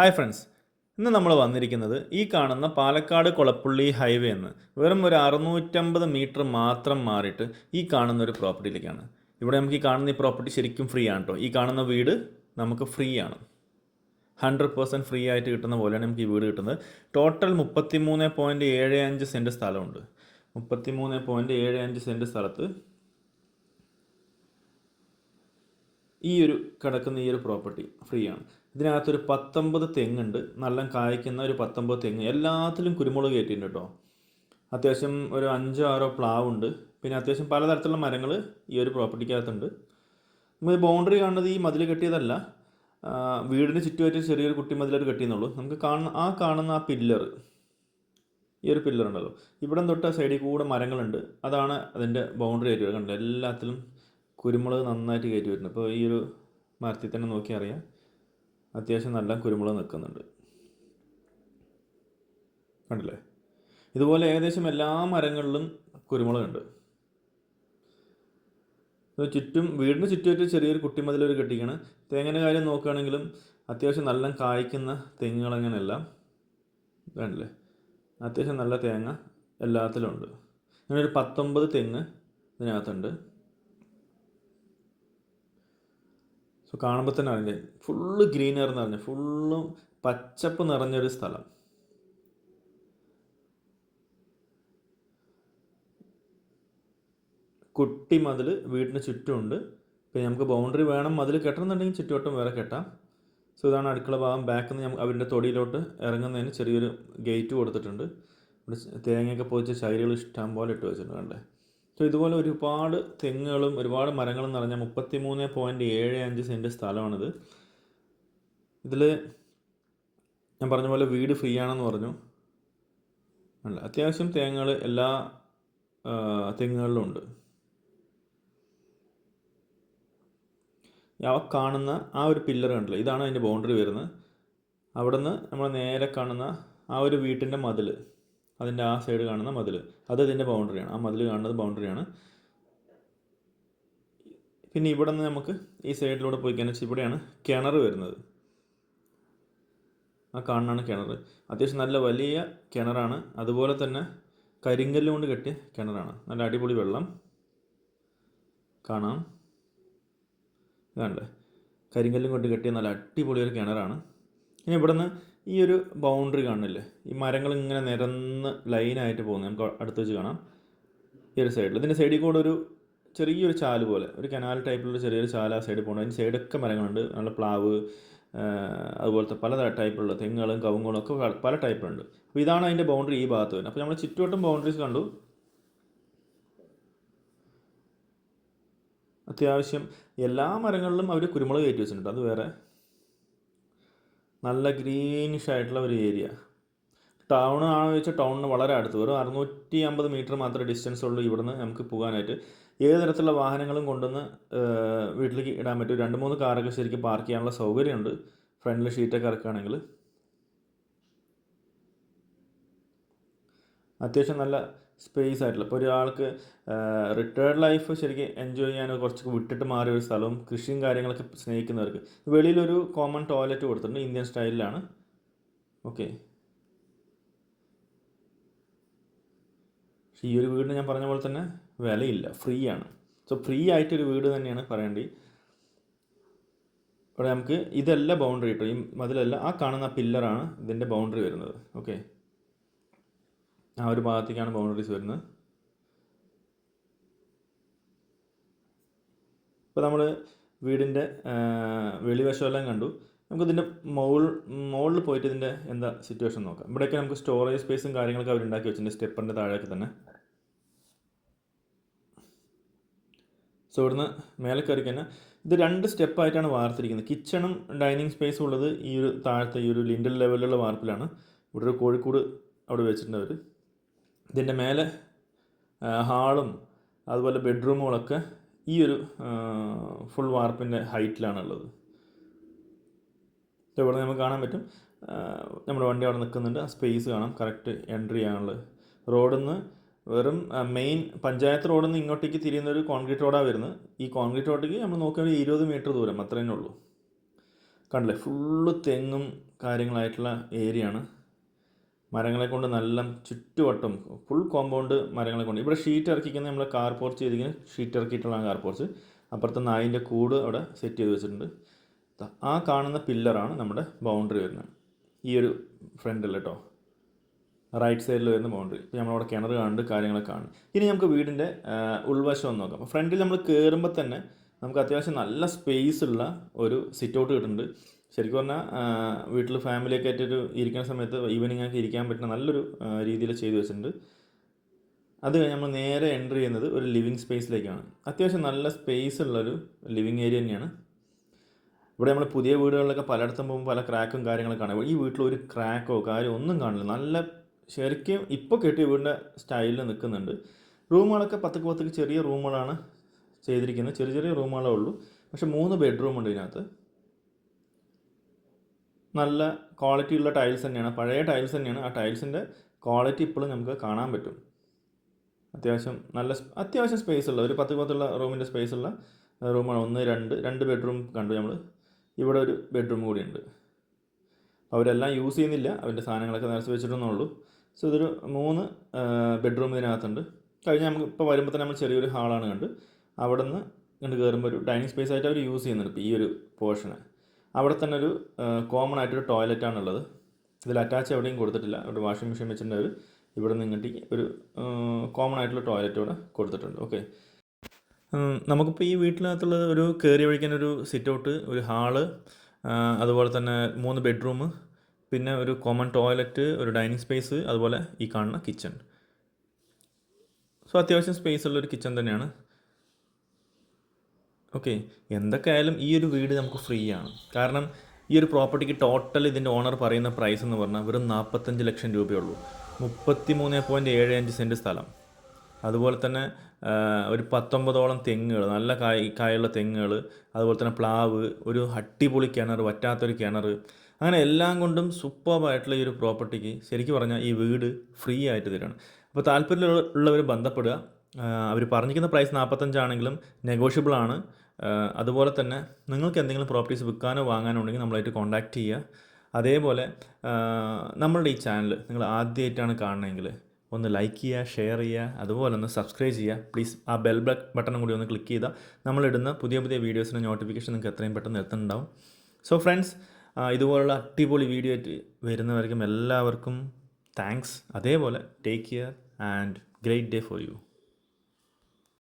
Hi friends ഇന്ന് നമ്മൾ വന്നിരിക്കുന്നത് ഈ കാണുന്ന പാലക്കാട് കൊളപ്പുള്ളി ഹൈവേ എന്ന് വെറും ഒരു അറുന്നൂറ്റമ്പത് മീറ്റർ മാത്രം മാറിയിട്ട് ഈ കാണുന്ന ഒരു പ്രോപ്പർട്ടിയിലേക്കാണ്. ഇവിടെ നമുക്ക് ഈ കാണുന്ന ഈ പ്രോപ്പർട്ടി ശരിക്കും ഫ്രീ ആണ് കേട്ടോ ഈ കാണുന്ന വീട് നമുക്ക് ഫ്രീ ആണ്. ഹൺഡ്രഡ് പേഴ്സന്റ് ഫ്രീ ആയിട്ട് കിട്ടുന്ന പോലെയാണ് നമുക്ക് ഈ വീട് കിട്ടുന്നത്. ടോട്ടൽ മുപ്പത്തി മൂന്ന് പോയിന്റ് ഏഴ് അഞ്ച് സെന്റ് സ്ഥലമുണ്ട്. മുപ്പത്തി മൂന്ന് പോയിന്റ് ഏഴ് അഞ്ച് സെന്റ് സ്ഥലത്ത് ഈ ഒരു കിടക്കുന്ന ഈ ഒരു പ്രോപ്പർട്ടി ഫ്രീ ആണ്. ഇതിനകത്തൊരു പത്തൊമ്പത് തെങ്ങുണ്ട്. നല്ല കായ്ക്കുന്ന ഒരു പത്തൊമ്പത് തെങ്ങ്. എല്ലാത്തിലും കുരുമുളക് കയറ്റിയിട്ടുണ്ട് കേട്ടോ. അത്യാവശ്യം ഒരു അഞ്ചോ ആറോ പ്ലാവുണ്ട് പിന്നെ അത്യാവശ്യം പലതരത്തിലുള്ള മരങ്ങൾ ഈ ഒരു പ്രോപ്പർട്ടിക്കകത്തുണ്ട്. നമ്മൾ ബൗണ്ടറി കാണുന്നത് ഈ മതിൽ കെട്ടിയതല്ല. വീടിന് ചുറ്റുമായിട്ട് ചെറിയൊരു കുട്ടി മതിലൊരു കെട്ടിയെന്നുള്ളൂ. നമുക്ക് കാണുന്ന ആ കാണുന്ന ആ പില്ലർ ഈ ഒരു പില്ലർ ഉണ്ടല്ലോ. ഇവിടെ തൊട്ട് ആ സൈഡിൽ കൂടെ മരങ്ങളുണ്ട്. അതാണ് അതിന്റെ ബൗണ്ടറി ആയിട്ട് കണ്ടത് എല്ലാത്തിലും കുരുമുളക് നന്നായിട്ട് കയറ്റി വരുന്നുണ്ട് അപ്പോൾ ഈ ഒരു മരത്തിൽ തന്നെ നോക്കി അറിയാം അത്യാവശ്യം നല്ല കുരുമുളക് നിൽക്കുന്നുണ്ട്. കണ്ടില്ലേ? ഇതുപോലെ ഏകദേശം എല്ലാ മരങ്ങളിലും കുരുമുളകുണ്ട് ചുറ്റും വീടിന് ചുറ്റുമായിട്ട് ചെറിയൊരു കുട്ടിമതിൽ ഒരു കെട്ടിക്കാണ്. തേങ്ങയുടെ കാര്യം നോക്കുകയാണെങ്കിലും അത്യാവശ്യം നല്ല കായ്ക്കുന്ന തെങ്ങുകളങ്ങനെയല്ല വേണ്ടല്ലേ അത്യാവശ്യം നല്ല തേങ്ങ എല്ലാത്തിലും ഉണ്ട്. ഇങ്ങനെ ഒരു പത്തൊമ്പത് തെങ്ങ് ഇതിനകത്തുണ്ട്. സോ കാണുമ്പോൾ തന്നെ അറിഞ്ഞേ. ഫുള്ള് ഗ്രീനർ എന്ന് പറഞ്ഞാൽ ഫുള്ളും പച്ചപ്പ് നിറഞ്ഞൊരു സ്ഥലം. കുട്ടി മതിൽ വീടിന് ചുറ്റുമുണ്ട്. പിന്നെ നമുക്ക് ബൗണ്ടറി വേണം. മതിൽ കെട്ടണമെന്നുണ്ടെങ്കിൽ ചുറ്റുവട്ടം വേറെ കെട്ടാം. സോ ഇതാണ് അടുക്കള ഭാഗം. ബാക്കിൽ നിന്ന് അവരുടെ തൊടിയിലോട്ട് ഇറങ്ങുന്നതിന് ചെറിയൊരു ഗേറ്റ് കൊടുത്തിട്ടുണ്ട്. തേങ്ങയൊക്കെ പൊതിച്ച ശൈലികൾ ഇഷ്ടം പോലെ ഇട്ട് വെച്ചിട്ടുണ്ട്. കണ്ടേ? സോ ഇതുപോലെ ഒരുപാട് തെങ്ങുകളും ഒരുപാട് മരങ്ങളും നിറഞ്ഞ മുപ്പത്തി മൂന്ന് പോയിന്റ് ഏഴ് അഞ്ച് സെന്റ് സ്ഥലമാണിത്. ഇതിൽ ഞാൻ പറഞ്ഞ പോലെ വീട് ഫ്രീ ആണെന്ന് പറഞ്ഞു. അല്ല അത്യാവശ്യം തേങ്ങകൾ എല്ലാ തെങ്ങുകളിലും ഉണ്ട്. അവ കാണുന്ന ആ ഒരു പില്ലർ കണ്ടില്ല? ഇതാണ് അതിന്റെ ബൗണ്ടറി വരുന്നത്. അവിടുന്ന് നമ്മൾ നേരെ കാണുന്ന ആ ഒരു വീട്ടിന്റെ മതിൽ അതിന്റെ ആ സൈഡ് കാണുന്ന മതിൽ. അത് ഇതിന്റെ ബൗണ്ടറിയാണ് ആ മതിൽ കാണുന്നത് ബൗണ്ടറിയാണ് പിന്നെ ഇവിടെ നിന്ന് നമുക്ക് ഈ സൈഡിലൂടെ പോയി കഴിഞ്ഞാൽ ഇവിടെയാണ് കിണർ വരുന്നത്. ആ കാണാണ് കിണർ. അത്യാവശ്യം നല്ല വലിയ കിണറാണ്. അതുപോലെ തന്നെ കരിങ്കല്ല് കൊണ്ട് കെട്ടിയ കിണറാണ്. നല്ല അടിപൊളി വെള്ളം. കാണാം. ഇതാണ്ടേ. കരിങ്കല്ലും കൊണ്ട് കെട്ടിയ നല്ല അടിപൊളി ഒരു കിണറാണ്. ഇനി ഇവിടുന്ന് ഈ ഒരു ബൗണ്ടറി കാണില്ലേ ഈ മരങ്ങൾ ഇങ്ങനെ നിരന്ന് ലൈനായിട്ട് പോകുന്നത് നമുക്ക് അടുത്ത് വെച്ച് കാണാം. ഈ ഒരു സൈഡിൽ ഇതിന്റെ സൈഡിൽ കൂടെ ഒരു ചെറിയൊരു ചാൽ പോലെ ഒരു കനാൽ ടൈപ്പിലുള്ള ചെറിയൊരു ചാൽ ആ സൈഡിൽ പോകണം അതിന്റെ സൈഡൊക്കെ മരങ്ങളുണ്ട്. നല്ല പ്ലാവ് അതുപോലത്തെ പല ടൈപ്പിലുള്ള തെങ്ങുകളും കവുങ്ങുകളും ഒക്കെ പല- പല ടൈപ്പിലുണ്ട് അപ്പോൾ ഇതാണ് അതിന്റെ ബൗണ്ടറി ഈ ഭാഗത്ത് വരുന്നത്. അപ്പോൾ നമ്മൾ ചുറ്റുവട്ടം ബൗണ്ടറീസ് കണ്ടു. അത്യാവശ്യം എല്ലാ മരങ്ങളിലും അവർ കുരുമുളക് കയറ്റി വെച്ചിട്ടുണ്ട്. അത് വേറെ നല്ല ഗ്രീനിഷ് ആയിട്ടുള്ള ഒരു ഏരിയ ടൗൺ ആണെന്ന് വെച്ചാൽ ടൗണിന് വളരെ അടുത്ത്. വരും അറുന്നൂറ്റി അമ്പത് മീറ്റർ മാത്രമേ ഡിസ്റ്റൻസ് ഉള്ളൂ ഇവിടുന്ന് നമുക്ക് പോകാനായിട്ട്. ഏത് തരത്തിലുള്ള വാഹനങ്ങളും കൊണ്ടുവന്ന് വീട്ടിലേക്ക് ഇടാൻ പറ്റും. രണ്ട് മൂന്ന് കാറൊക്കെ ശരിക്കും പാർക്ക് ചെയ്യാനുള്ള സൗകര്യമുണ്ട്. ഫ്രണ്ടിൽ ഷീറ്റൊക്കെ ഇറക്കുകയാണെങ്കിൽ അത്യാവശ്യം നല്ല സ്പേസ് ആയിട്ടുള്ള. ഇപ്പോൾ ഒരാൾക്ക് റിട്ടയർഡ് ലൈഫ് ശരിക്കും എൻജോയ് ചെയ്യാനോ കുറച്ച് വിട്ടിട്ട് മാറിയ ഒരു സ്ഥലവും കൃഷിയും കാര്യങ്ങളൊക്കെ സ്നേഹിക്കുന്നവർക്ക്. വെളിയിലൊരു കോമൺ ടോയ്ലറ്റ് കൊടുത്തിട്ടുണ്ട് ഇന്ത്യൻ സ്റ്റൈലിലാണ് ഓക്കെ പക്ഷേ ഈ ഒരു വീടിന് ഞാൻ പറഞ്ഞ പോലെ തന്നെ വിലയില്ല. ഫ്രീ ആണ് സോ ഫ്രീ ആയിട്ടൊരു വീട് തന്നെയാണ് പറയേണ്ടത് ഇവിടെ നമുക്ക് ഇതല്ല ബൗണ്ടറി കിട്ടും ഈ മതിലല്ല ആ കാണുന്ന പില്ലറാണ് ഇതിന്റെ ബൗണ്ടറി വരുന്നത്. ഓക്കെ ആ ഒരു ഭാഗത്തേക്കാണ് ബൗണ്ടറീസ് വരുന്നത്. ഇപ്പോൾ നമ്മൾ വീടിന്റെ വെളിവശമെല്ലാം കണ്ടു. നമുക്ക് ഇതിന്റെ മോൾ മോളിൽ പോയിട്ട് ഇതിന്റെ എന്താ സിറ്റുവേഷൻ നോക്കാം. ഇവിടെയൊക്കെ നമുക്ക് സ്റ്റോറേജ് സ്പേസും കാര്യങ്ങളൊക്കെ അവരുണ്ടാക്കി വെച്ചിട്ടുണ്ട്. സ്റ്റെപ്പിന്റെ താഴെയൊക്കെ തന്നെ. സോ ഇവിടുന്ന് മേലെ കയറി കഴിഞ്ഞാൽ ഇത് രണ്ട് സ്റ്റെപ്പായിട്ടാണ് വാർത്തിരിക്കുന്നത്. കിച്ചണും ഡൈനിങ് സ്പേസും ഉള്ളത് ഈ ഒരു താഴത്തെ ഈ ഒരു ലിൻഡൽ ലെവലിലുള്ള വാർപ്പിലാണ്. ഇവിടെ ഒരു കോഴിക്കോട് അവിടെ വെച്ചിട്ടുണ്ട് അവർ ഇതിന്റെ മേലെ ഹാളും അതുപോലെ ബെഡ്റൂമുകളൊക്കെ ഈ ഒരു ഫുൾ വാർപ്പിന്റെ ഹൈറ്റിലാണുള്ളത്. ഇവിടെ നമുക്ക് കാണാൻ പറ്റും നമ്മുടെ വണ്ടി അവിടെ നിൽക്കുന്നുണ്ട്. ആ സ്പേസ് കാണാം കറക്റ്റ് എൻട്രി ആണുള്ളത്. റോഡിൽ നിന്ന് വെറും മെയിൻ പഞ്ചായത്ത് റോഡിൽ നിന്ന് ഇങ്ങോട്ടേക്ക് തിരിയുന്ന ഒരു കോൺക്രീറ്റ് റോഡാണ് വരുന്നത്. ഈ കോൺക്രീറ്റ് റോഡിലേക്ക് നമ്മൾ നോക്കുകയാണെങ്കിൽ ഇരുപത് മീറ്റർ ദൂരം അത്രേ ഉള്ളൂ. കണ്ടില്ലേ? ഫുള്ള് തെങ്ങും കാര്യങ്ങളായിട്ടുള്ള ഏരിയ ആണ് മരങ്ങളെ കൊണ്ട് നല്ല ചുറ്റുവട്ടം ഫുൾ കോമ്പൗണ്ട് മരങ്ങളെ കൊണ്ട് ഇവിടെ ഷീറ്റ് ഇറക്കിക്കുന്ന നമ്മൾ കാർ പോർച്ച് ചെയ്തിങ്ങനെ ഷീറ്റ് ഇറക്കിയിട്ടുള്ള കാർ പോർച്ച് അപ്പുറത്ത് നായിന്റെ കൂട് അവിടെ സെറ്റ് ചെയ്ത് വെച്ചിട്ടുണ്ട്. ആ കാണുന്ന പില്ലറാണ് നമ്മുടെ ബൗണ്ടറി വരുന്നത്. ഈ ഒരു ഫ്രണ്ടിൽ കേട്ടോ റൈറ്റ് സൈഡിൽ വരുന്ന ബൗണ്ടറി ഇപ്പോൾ നമ്മളവിടെ കിണർ കാണുന്നുണ്ട് കാര്യങ്ങളൊക്കെ കാണും ഇനി നമുക്ക് വീടിന്റെ ഉൾവശം നോക്കാം. അപ്പോൾ ഫ്രണ്ടിൽ നമ്മൾ കയറുമ്പോൾ തന്നെ നമുക്ക് അത്യാവശ്യം നല്ല സ്പേസ് ഉള്ള ഒരു സിറ്റ് ഔട്ട് കിട്ടുന്നുണ്ട്. ശരിക്കും പറഞ്ഞാൽ വീട്ടിൽ ഫാമിലിയൊക്കെ ആയിട്ടൊരു ഇരിക്കുന്ന സമയത്ത് ഈവനിങ് ഒക്കെ ഇരിക്കാൻ പറ്റുന്ന നല്ലൊരു രീതിയിൽ ചെയ്തു വെച്ചിട്ടുണ്ട്. അത് കഴിഞ്ഞ് നമ്മൾ നേരെ എന്റർ ചെയ്യുന്നത് ഒരു ലിവിങ് സ്പേസിലേക്കാണ് അത്യാവശ്യം നല്ല സ്പേസ് ഉള്ളൊരു ലിവിങ് ഏരിയ തന്നെയാണ്. ഇവിടെ നമ്മൾ പുതിയ വീടുകളിലൊക്കെ പലയിടത്തും പോകുമ്പോൾ പല ക്രാക്കും കാര്യങ്ങളൊക്കെ കാണാം. ഈ വീട്ടിൽ ഒരു ക്രാക്കോ കാര്യമോ ഒന്നും കാണില്ല. നല്ല ശരിക്കും ഇപ്പോൾ കെട്ടിയ വീടിന്റെ സ്റ്റൈലിൽ നിൽക്കുന്നുണ്ട് റൂമുകളൊക്കെ പത്തക്ക് പത്തക്ക് ചെറിയ റൂമുകളാണ്. ചെയ്തിരിക്കുന്നത് ചെറിയ ചെറിയ റൂമുകളേ ഉള്ളൂ. പക്ഷെ മൂന്ന് ബെഡ്റൂം ഉണ്ട് ഇതിനകത്ത്. നല്ല ക്വാളിറ്റി ഉള്ള ടൈൽസ് തന്നെയാണ്. പഴയ ടൈൽസ് തന്നെയാണ്. ആ ടൈൽസിന്റെ ക്വാളിറ്റി ഇപ്പോഴും നമുക്ക് കാണാൻ പറ്റും. അത്യാവശ്യം നല്ല അത്യാവശ്യം സ്പേസ് ഉള്ള ഒരു പത്ത് പത്തുള്ള റൂമിന്റെ സ്പേസ് ഉള്ള റൂമാണ് ഒന്ന് രണ്ട് രണ്ട് ബെഡ്റൂം കണ്ടു നമ്മൾ ഇവിടെ ഒരു ബെഡ്റൂം കൂടി ഉണ്ട്. അവരെല്ലാം യൂസ് ചെയ്യുന്നില്ല. അവന്റെ സാധനങ്ങളൊക്കെ നിറച്ച് വെച്ചിട്ടൊന്നുള്ളൂ. സോ ഇതൊരു മൂന്ന് ബെഡ്റൂം ഇതിനകത്തുണ്ട്. കഴിഞ്ഞ് നമുക്ക് ഇപ്പോൾ വരുമ്പോൾ തന്നെ നമ്മൾ ചെറിയൊരു ഹാളാണ് കണ്ട്. അവിടെ നിന്ന് കണ്ട് കയറുമ്പോൾ ഒരു ഡൈനിങ് സ്പേസ് ആയിട്ട് അവർ യൂസ് ചെയ്യുന്നുണ്ട് ഇപ്പോൾ ഈ ഒരു പോർഷന് അവിടെ തന്നെ ഒരു കോമൺ ആയിട്ടൊരു ടോയ്ലറ്റാണുള്ളത് ഇതിൽ അറ്റാച്ച് എവിടെയും കൊടുത്തിട്ടില്ല. ഒരു വാഷിംഗ് മെഷീൻ വെച്ചിട്ടുണ്ട് അവർ ഇവിടെ നിന്ന് ഇങ്ങോട്ടേക്ക് ഒരു കോമൺ ആയിട്ടുള്ള ടോയ്ലറ്റ് ഇവിടെ കൊടുത്തിട്ടുണ്ട്. ഓക്കെ നമുക്കിപ്പോൾ ഈ വീട്ടിനകത്തുള്ളത് ഒരു കയറി ഒഴിക്കാൻ ഒരു സിറ്റ് ഔട്ട് ഒരു ഹാൾ അതുപോലെ തന്നെ മൂന്ന് ബെഡ്റൂം പിന്നെ ഒരു കോമൺ ടോയ്ലറ്റ് ഒരു ഡൈനിങ് സ്പേസ് അതുപോലെ ഈ കാണുന്ന കിച്ചൺ സോ അത്യാവശ്യം സ്പേസ് ഉള്ളൊരു കിച്ചൺ തന്നെയാണ്. ഓക്കെ എന്തൊക്കെയായാലും ഈ ഒരു വീട് നമുക്ക് ഫ്രീ ആണ് കാരണം ഈ ഒരു പ്രോപ്പർട്ടിക്ക് ടോട്ടൽ ഇതിന്റെ ഓണർ പറയുന്ന പ്രൈസ് എന്ന് പറഞ്ഞാൽ വെറും നാൽപ്പത്തഞ്ച് ലക്ഷം രൂപയുള്ളൂ. മുപ്പത്തി മൂന്ന് പോയിന്റ് ഏഴ് അഞ്ച് സെന്റ് സ്ഥലം. അതുപോലെ തന്നെ ഒരു പത്തൊമ്പതോളം തെങ്ങുകൾ നല്ല കായ് കായുള്ള തെങ്ങുകൾ അതുപോലെ തന്നെ പ്ലാവ് ഒരു അട്ടിപൊളി കിണർ വറ്റാത്തൊരു കിണർ. അങ്ങനെ എല്ലാം കൊണ്ടും സൂപ്പർബായിട്ടുള്ള ഈ ഒരു പ്രോപ്പർട്ടിക്ക് ശരിക്കും പറഞ്ഞാൽ ഈ വീട് ഫ്രീ ആയിട്ട് തരാണ്. അപ്പോൾ താല്പര്യമുള്ളവർ ബന്ധപ്പെടുക. അവർ പറഞ്ഞിരിക്കുന്ന പ്രൈസ് നാൽപ്പത്തഞ്ചാണെങ്കിലും നെഗോഷ്യബിൾ ആണ്. അതുപോലെ തന്നെ നിങ്ങൾക്ക് എന്തെങ്കിലും പ്രോപ്പർട്ടീസ് വിൽക്കാനോ വാങ്ങാനോ ഉണ്ടെങ്കിൽ നമ്മളായിട്ട് കോൺടാക്റ്റ് ചെയ്യുക. അതേപോലെ നമ്മളുടെ ഈ ചാനൽ നിങ്ങൾ ആദ്യമായിട്ടാണ് കാണണമെങ്കിൽ ഒന്ന് ലൈക്ക് ചെയ്യുക ഷെയർ ചെയ്യുക അതുപോലെ ഒന്ന് സബ്സ്ക്രൈബ് ചെയ്യുക. പ്ലീസ് ആ ബെൽ ബട്ടണും കൂടി ഒന്ന് ക്ലിക്ക് ചെയ്താൽ നമ്മളിടുന്ന പുതിയ പുതിയ വീഡിയോസിന്റെ നോട്ടിഫിക്കേഷൻ നിങ്ങൾക്ക് എത്രയും പെട്ടെന്ന് എത്തുന്നുണ്ടാവും. സോ ഫ്രണ്ട്സ് ഇതുപോലുള്ള അടിപൊളി വീഡിയോ ആയിട്ട് വരുന്നവർക്കും എല്ലാവർക്കും താങ്ക്സ് അതേപോലെ take care and great day for you